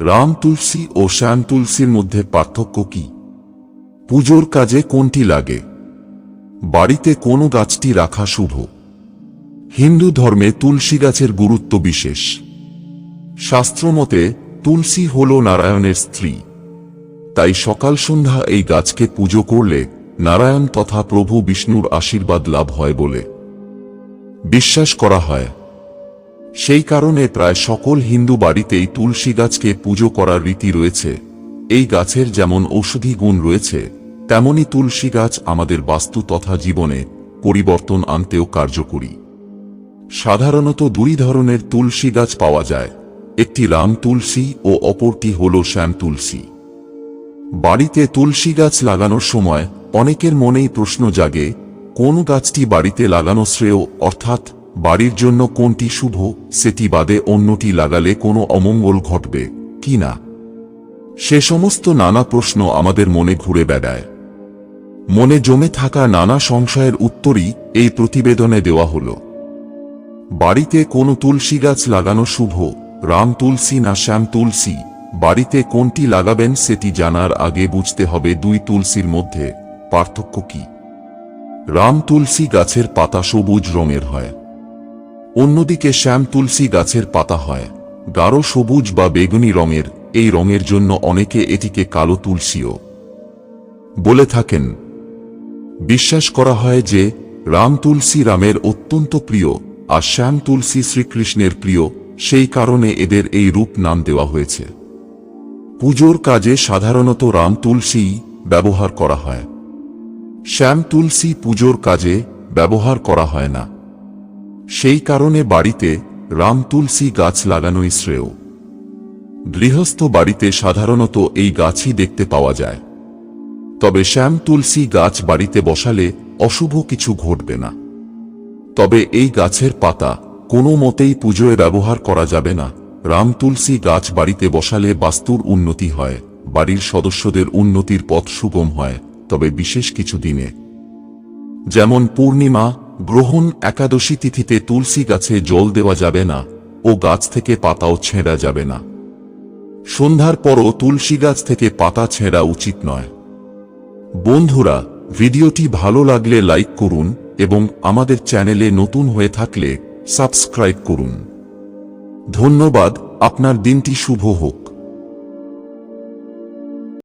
রাম তুলসী ও শ্যাম তুলসীর মধ্যে পার্থক্য কি? পুজোর কাজে কোনটি লাগে? বাড়িতে কোন গাছটি রাখা শুভ? হিন্দু ধর্মে তুলসী গাছের গুরুত্ব বিশেষ। শাস্ত্রমতে তুলসী হল নারায়ণের স্ত্রী। তাই সকাল সন্ধ্যা এই গাছকে পুজো করলে নারায়ণ তথা প্রভু বিষ্ণুর আশীর্বাদ লাভ হয় বলে। বিশ্বাস করা হয় সেই কারণে প্রায় সকল হিন্দু বাড়িতেই তুলসী গাছকে পুজো করার রীতি রয়েছে। এই গাছের যেমন ঔষধি গুণ রয়েছে তেমনি তুলসী গাছ আমাদের বাস্তু তথা জীবনে পরিবর্তন আনতেও কার্যকরী। সাধারণত দুই ধরনের তুলসী গাছ পাওয়া যায়, একটি রাম তুলসী ও অপরটি হল শ্যাম তুলসী। বাড়িতে তুলসী গাছ লাগানোর সময় অনেকের মনেই প্রশ্ন জাগে, কোন গাছটি বাড়িতে লাগানো শ্রেয়, অর্থাৎ বাড়ির জন্য কোনটি শুভ, সেটি বাদে অন্যটি লাগালে কোনো অমঙ্গল ঘটবে, কি না? সে সমস্ত নানা প্রশ্ন আমাদের মনে ঘুরে বেড়ায়। মনে জমে থাকা নানা সংশয়ের উত্তরই এই প্রতিবেদনে দেওয়া হল। বাড়িতে কোনো তুলসী গাছ লাগানো শুভ, রাম তুলসী না শ্যাম তুলসী, বাড়িতে কোনটি লাগাবেন সেটি জানার আগে বুঝতে হবে দুই তুলসীর মধ্যে পার্থক্য কি। রাম তুলসী গাছের পাতা সবুজ রঙের হয়। অন্যদিকে শ্যাম তুলসী গাছের পাতা হয়। গাঢ় সবুজ বা বেগুনি রঙের, এই রঙের জন্য অনেকে এটিকে কালো তুলসীও বলে থাকেন। বিশ্বাস করা হয় যে, রাম তুলসী রামের অত্যন্ত প্রিয় আর শ্যাম তুলসী শ্রীকৃষ্ণের প্রিয়, সেই কারণে এদের এই রূপ নাম দেওয়া হয়েছে। পুজোর কাজে সাধারণত রাম তুলসী ব্যবহার করা হয়। শ্যাম তুলসী পুজোর কাজে ব্যবহার করা হয় না। সেই কারণে বাড়িতে রাম তুলসী গাছ লাগানোই শ্রেয়। গৃহস্থ বাড়িতে সাধারণত এই গাছই দেখতে পাওয়া যায়। তবে শ্যাম তুলসী গাছ বাড়িতে বসালে অশুভ কিছু ঘটবে না। তবে এই গাছের পাতা কোনো মতেই পুজোয় ব্যবহার করা যাবে না। রাম তুলসী গাছ বাড়িতে বসালে বাস্তুর উন্নতি হয়, বাড়ির সদস্যদের উন্নতির পথ সুগম হয়, তবে বিশেষ কিছু দিনে। যেমন পূর্ণিমা গ্রহণ একাদশী তিথিতে তুলসী গাছে জল দেওয়া যাবে না ও গাছ থেকে পাতাও ছেঁড়া যাবে না। সন্ধ্যার পরও তুলসী গাছ থেকে পাতা ছেঁড়া উচিত নয়। বন্ধুরা, ভিডিওটি ভালো লাগলে লাইক করুন এবং আমাদের চ্যানেলে নতুন হয়ে থাকলে সাবস্ক্রাইব করুন। ধন্যবাদ, আপনার দিনটি শুভ হোক।